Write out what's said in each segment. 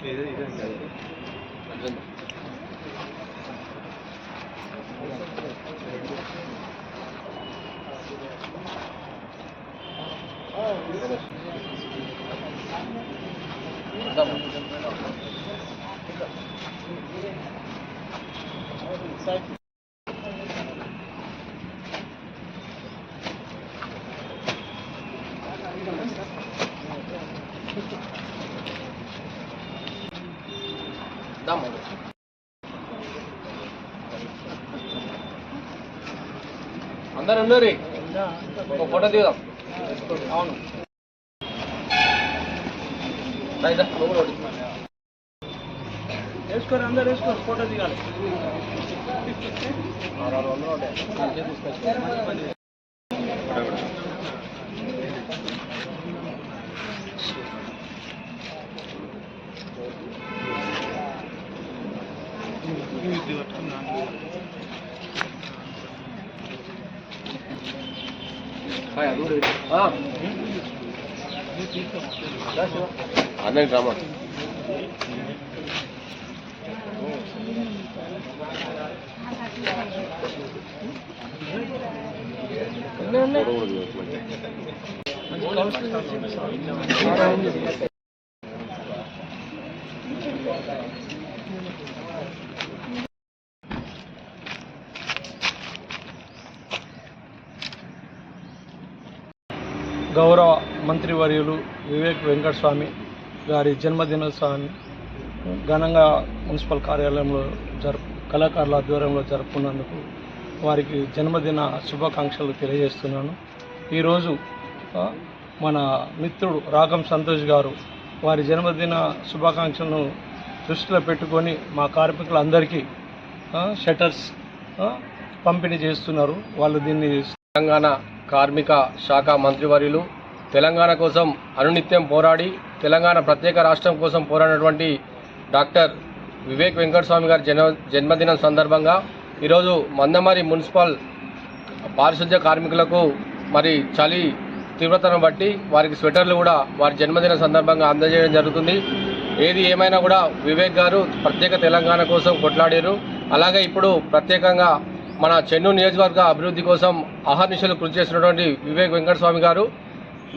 你这你这可以，反正。దిగాలి ఆరు వందలు ఉంటాయి. మంచిగా తీసుకొచ్చి. హాయ్, అది కూడా ఇటు. ఆ. రా శివ. అందరికి డ్రామా గౌరవ మంత్రివర్యులు వివేక్ వెంకటస్వామి గారి జన్మదినోత్సవాన్ని ఘనంగా మున్సిపల్ కార్యాలయంలో జరుపు కళాకారుల ఆధ్వర్యంలో జరుపుకున్నందుకు వారికి జన్మదిన శుభాకాంక్షలు తెలియజేస్తున్నాను. ఈరోజు మన మిత్రుడు రాగం సంతోష్ గారు వారి జన్మదిన శుభాకాంక్షలను దృష్టిలో పెట్టుకొని మా కార్మికులందరికీ షటర్స్ షట్టర్స్ పంపిణీ చేస్తున్నారు. వాళ్ళు దీన్ని తెలంగాణ కార్మిక శాఖ మంత్రివర్యులు తెలంగాణ కోసం అనునిత్యం పోరాడి తెలంగాణ ప్రత్యేక రాష్ట్రం కోసం పోరాడినటువంటి డాక్టర్ వివేక్ వెంకటస్వామి గారి జన్మ జన్మదినం సందర్భంగా ఈరోజు మందమరి మున్సిపల్ పారిశుద్ధ్య కార్మికులకు మరి చలి తీవ్రతను బట్టి వారికి స్వెటర్లు కూడా వారి జన్మదిన సందర్భంగా అందజేయడం జరుగుతుంది. ఏది ఏమైనా కూడా వివేక్ గారు ప్రత్యేక తెలంగాణ కోసం కొట్లాడారు. అలాగే ఇప్పుడు ప్రత్యేకంగా మన చెన్నూరు నియోజకవర్గ అభివృద్ధి కోసం అహర్నిశలు కృషి చేసినటువంటి వివేక్ వెంకటస్వామి గారు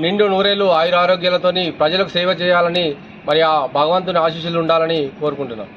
నిండు నూరేళ్ళు ఆయుర ఆరోగ్యాలతోని ప్రజలకు సేవ చేయాలని మరి ఆ భగవంతుని ఆశీస్సులు ఉండాలని కోరుకుంటున్నాం.